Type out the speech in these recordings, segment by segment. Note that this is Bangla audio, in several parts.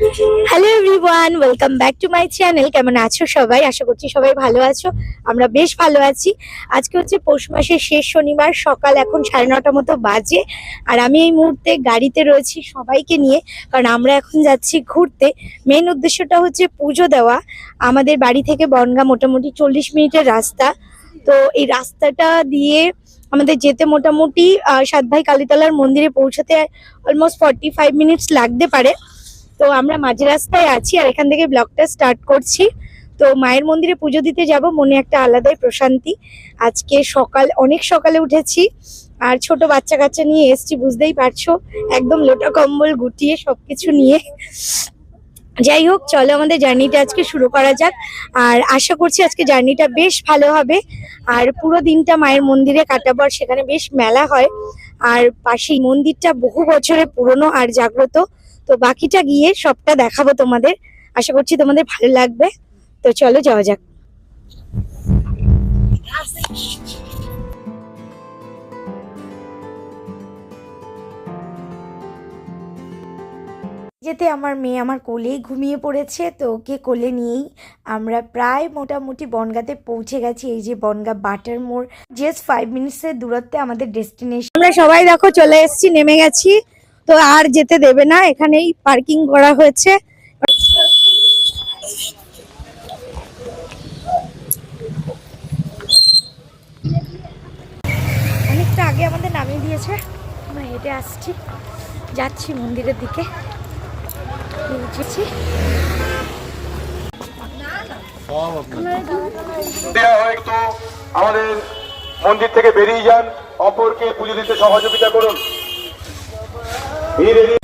Hello everyone welcome back to my channel কেমন আছো সবাই? আশা করছি সবাই ভালো আছো। আমরা বেশ ভালো আছি। আজকে হচ্ছে পৌষ মাসের শেষ শনিবার, সকাল এখন সাড়ে নটা মতো বাজে। আর আমি এই মুহূর্তে গাড়িতে রয়েছি সবাইকে নিয়ে, কারণ আমরা এখন যাচ্ছি ঘুরতে। মেন উদ্দেশ্যটা হচ্ছে পুজো দেওয়া। আমাদের বাড়ি থেকে বনগা মোটামুটি চল্লিশ মিনিটের রাস্তা। তো এই রাস্তাটা দিয়ে আমাদের যেতে মোটামুটি সাত ভাই কালীতলার মন্দিরে পৌঁছাতে অলমোস্ট ফর্টি ফাইভ মিনিটস লাগতে পারে। তো আমরা মাঝ রাস্তায় আছি আর এখান থেকে ব্লগটা স্টার্ট করছি। তো মায়ের মন্দিরে পুজো দিতে যাব, মনে একটা আলাদাই প্রশান্তি। আজকে সকাল, অনেক সকালে উঠেছি আর ছোট বাচ্চা কাচ্চা নিয়ে এসছি, বুঝতেই পারছ? একদম লোটা কম্বল গুটিয়ে সবকিছু নিয়ে। যাই হোক, চলো আমাদের জার্নিটা আজকে শুরু করা যাক। আর আশা করছি আজকে জার্নিটা বেশ ভালো হবে। আর পুরো দিনটা মায়ের মন্দিরে কাটাবো আর সেখানে বেশ মেলা হয়। আর পাশেই মন্দিরটা বহু বছরের পুরনো আর জাগ্রত। তো বাকিটা গিয়ে সবটা দেখাবো তোমাদের। আশা করছি তোমাদের ভালো লাগবে। তো চলো যাওয়া যাক। যেতে আমার মেয়ে আমার কোলেই ঘুমিয়ে পড়েছে তো ওকে কোলে নিয়েই আমরা প্রায় মোটামুটি বনগাতে পৌঁছে গেছি। এই যে বনগা বাটার মোড় জাস্ট ফাইভ মিনিটসের দূরত্বে আমাদের ডেস্টিনেশন আমরা সবাই দেখো চলে এসেছি নেমে গেছি। তো আর যেতে দেবে না এখানেই পার্কিং করা হয়েছে। অনেকটা আগে আমাদের নামিয়ে দিয়েছে। আমরা হেঁটে আসছি যাচ্ছি মন্দিরের দিকে। পৌঁছেছি হয় আমাদের মন্দির থেকে বেরিয়ে যান। অপরকে পুজো দিতে সহযোগিতা করুন। ধীরে ধীরে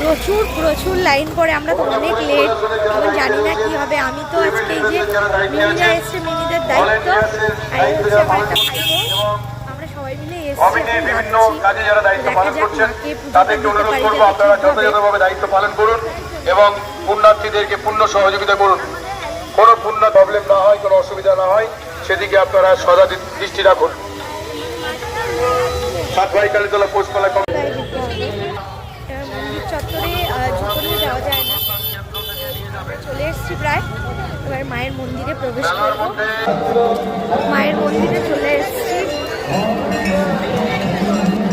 প্রচুর প্রচুর লাইন পরে আমরা তো অনেক লেট এখন জানি না কি হবে। আমি তো আজকে এই যে মিনিরা এসছে মিনিদের দায়িত্ব। আর হচ্ছে আমার একটা ভাই আমরা সবাই মিলে এসছি বিভিন্ন কাজে যারা দায়িত্ব দেখা পালন যাক মাকে পুজোটা দিতে পারি করব আপনারা। যথাযথভাবে দায়িত্ব পালন করুন এবং পুণ্যার্থীদেরকে পূর্ণ সহযোগিতা করুন। কোনো পূর্ণ প্রবলেম না হয় কোনো অসুবিধা না হয় সেদিকে আপনারা সদা দৃষ্টি রাখুন। সাত ভাই কালীতলা পোষপালা চত্বরে জুতো যাওয়া যায় না। আমরা চলে এসেছি প্রায়। এবার মায়ের মন্দিরে প্রবেশ করব। মায়ের মন্দিরে চলে এসেছি।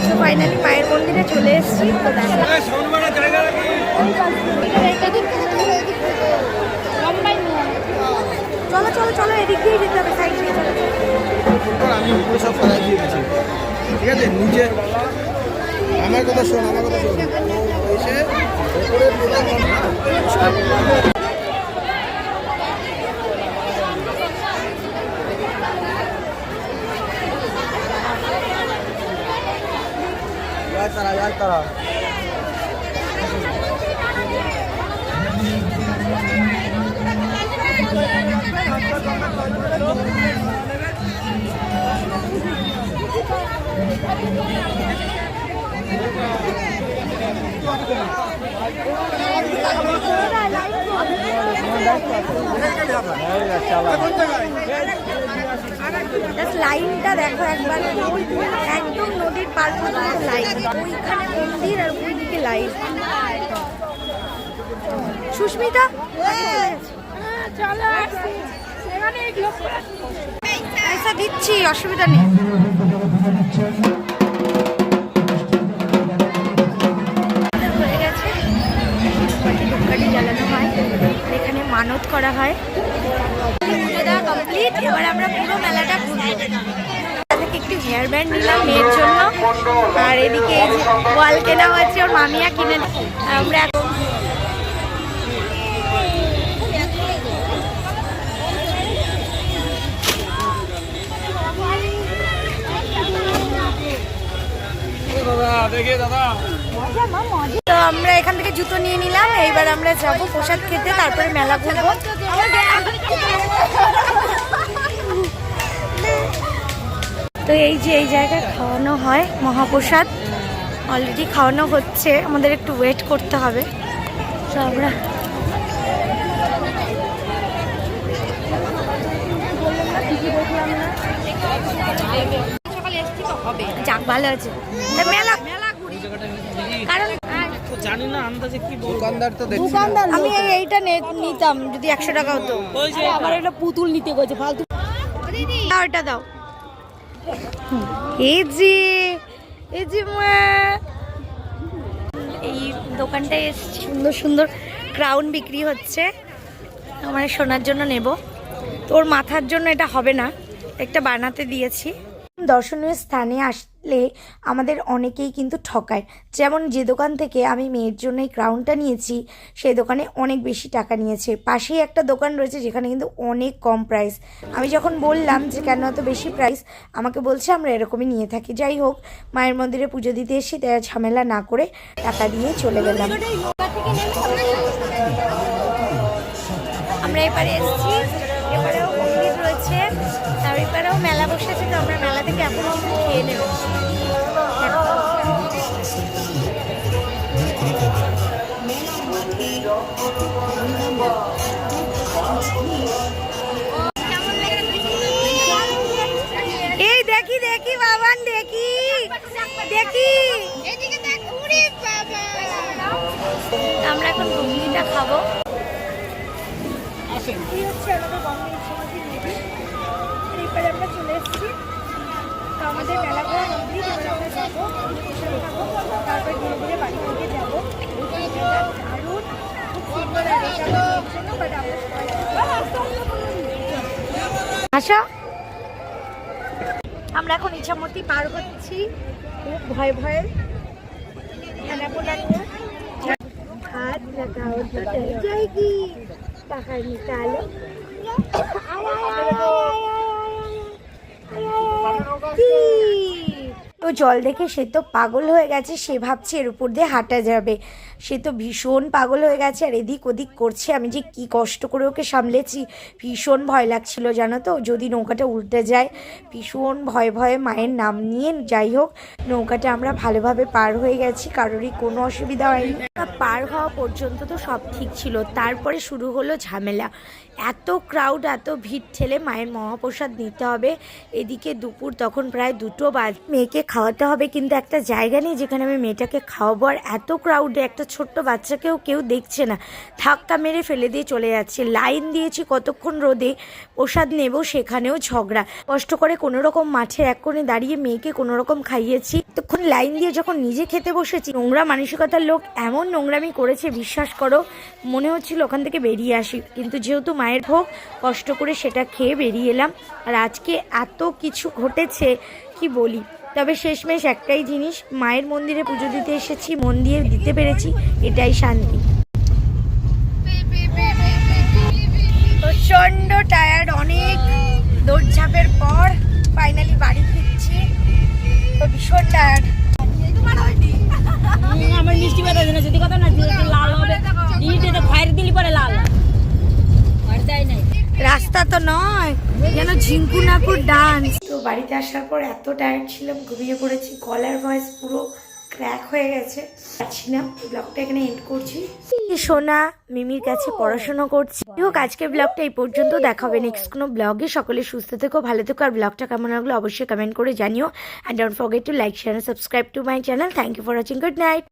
তো ফাইনালি মায়ের মন্দিরে চলে এসেছি তো দেখা চলো চলো চলো এদিক দিয়ে যেতে হবে সাইড দিয়ে চলো চলো। আমি উপরে সব ফেলাই দিয়ে দিচ্ছি ঠিক আছে? নিচে আমার কথা শোন, আমার কথা শোন। তারা তারা। লাইনটা দেখো একবার। ওই একদম নদীর পার পর্যন্ত লাইন ওইখানে মন্দির আর ওইদিকে লাইন সুস্মিতা? পয়সা দিচ্ছি, অসুবিধা নেই। এখানে মানত করা হয়। কমপ্লিট, এবার আমরা পুরো মেলাটা ঘুরবো। একটু হেয়ার ব্যান্ড নিলাম মেয়ের জন্য। আর এদিকে ওয়াল কেনা হয়েছে, ওর মামিয়া কিনে আমরা এখন তো আমরা এখান থেকে জুতো নিয়ে নিলাম, এইবার আমরা যাব প্রসাদ খেতে, তারপরে মেলা ঘুরবো। তো এই যে এই জায়গায় খাওয়ানো হয় মহাপ্রসাদ অলরেডি খাওয়ানো হচ্ছে, আমাদের একটু ওয়েট করতে হবে। তো আমরা যাক, ভালো আছে। মেলা কারণ জানি না আন্দাজে কি দোকানদার তো দেখছি দোকানদার আমি এইটা নিতাম যদি একশো টাকা হতো। আমার একটা পুতুল নিতে গেছে ফালতু। দাও এটা দাও। এই যে এই যে এই দোকানটায় সুন্দর সুন্দর ক্রাউন বিক্রি হচ্ছে। আমার সোনার জন্য নেব। তোর মাথার জন্য এটা হবে না। একটা বানাতে দিয়েছি। দর্শনীয় স্থানে আসলে আমাদের অনেকেই কিন্তু ঠকায়। যেমন যে দোকান থেকে আমি মেয়ের জন্য এই ক্রাউনটা নিয়েছি, সেই দোকানে অনেক বেশি টাকা নিয়েছে। পাশেই একটা দোকান রয়েছে যেখানে কিন্তু অনেক কম প্রাইস আমি যখন বললাম যে কেন এত বেশি প্রাইস আমাকে বলছে আমরা এরকমই নিয়ে থাকি। যাই হোক, মায়ের মন্দিরে পুজো দিতে এসে তাই ঝামেলা না করে টাকা দিয়ে চলে গেলাম। আমরা এবারে এসেছি। এবারেও মন্দির রয়েছে। আর এবারেও মেলা বসেছে, তো আমরা মেলা থেকে এখন খেয়ে নেব। আমরা এখন ঘুগনিটা খাব। হচ্ছে নদী। আমরা চলে এসেছি। তো আমাদের ঘোরা আমরা যাব খাব, তারপর বাড়ি থেকে যাব। জন্য আমরা এখন ইচ্ছামতি পার হচ্ছি। খুব ভয় ভয়ে। নিয়ে हाथ लगाओ तो डर जाएगी बाहर निकालो তো জল দেখে সে তো পাগল হয়ে গেছে সে ভাবছে এর উপর দিয়ে হাঁটা যাবে সে তো ভীষণ পাগল হয়ে গেছে আর এদিক ওদিক করছে। আমি যে কি কষ্ট করে ওকে সামলেছি, ভীষণ ভয় লাগছিল জানো তো? যদি নৌকাটা উল্টে যায়, ভীষণ ভয়ে ভয়ে মায়ের নাম নিয়ে যাই হোক, নৌকাটা আমরা ভালোভাবে পার হয়ে গেছি, কারোরই কোনো অসুবিধা হয়নি। পার হওয়া পর্যন্ত তো সব ঠিক ছিল, তারপরে শুরু হলো ঝামেলা। এত ক্রাউড এত ভিড় ঠেলে মায়ের মহাপ্রসাদ নিতে হবে। এদিকে দুপুর তখন প্রায় দুটো বাজ। মেয়েকে খাওয়াতে হবে কিন্তু একটা জায়গা নেই যেখানে আমি মেয়েটাকে খাওয়াবো। আর এত ক্রাউডে একটা ছোট্ট বাচ্চাকেও কেউ দেখছে না। ধাক্কা মেরে ফেলে দিয়ে চলে যাচ্ছে। লাইন দিয়েছি কতক্ষণ রোদে? প্রসাদ নেব, সেখানেও ঝগড়া। কষ্ট করে কোনো রকম মাঠের এক কোণে দাঁড়িয়ে মেয়েকে কোনো রকম খাইয়েছি। তখন লাইন দিয়ে যখন নিজে খেতে বসেছি, নোংরা মানসিকতার লোক এমন নোংরামি করেছে, বিশ্বাস করো, মনে হচ্ছিল ওখান থেকে বেরিয়ে আসি। কিন্তু যেহেতু মায়ের ভোগ, কষ্ট করে সেটা খেয়ে বেরিয়ে এলাম। আর আজকে এত কিছু ঘটেছে কি বলি? তবে শেষমেশ একটাই জিনিস, মায়ের মন্দিরে পুজো দিতে এসেছি, মন দিয়ে দিতে পেরেছি, এটাই শান্তি। প্রচণ্ড টায়ার্ড অনেক দৌড়ঝাঁপের পর ফাইনালি বাড়ি ফিরছি। তো ভীষণ টায়ার্ড আমার যদি কথা লাল দিলি পরে লাল। আর দেয় নাই। রাস্তা তো নয় যেন ঝিঙ্কু নাকুর ডান্স তো বাড়িতে আসার পর এত টায়ার্ড ছিলাম ঘুমিয়ে পড়েছি কলার ভয়েস পুরো ক্র্যাক হয়ে গেছে। পারছি না ব্লগটা এখানে এন্ড করছি। সোনা মিমির কাছে পড়াশোনা করছি। হোক আজকের ব্লগটা এই পর্যন্ত দেখাবে নেক্সট কোনো ব্লগে সকলে সুস্থ থেকো ভালো থেকো আর ব্লগটা কেমন লাগল অবশ্যই কমেন্ট করে জানিও। And don't forget to like share subscribe to my channel thank you for watching good night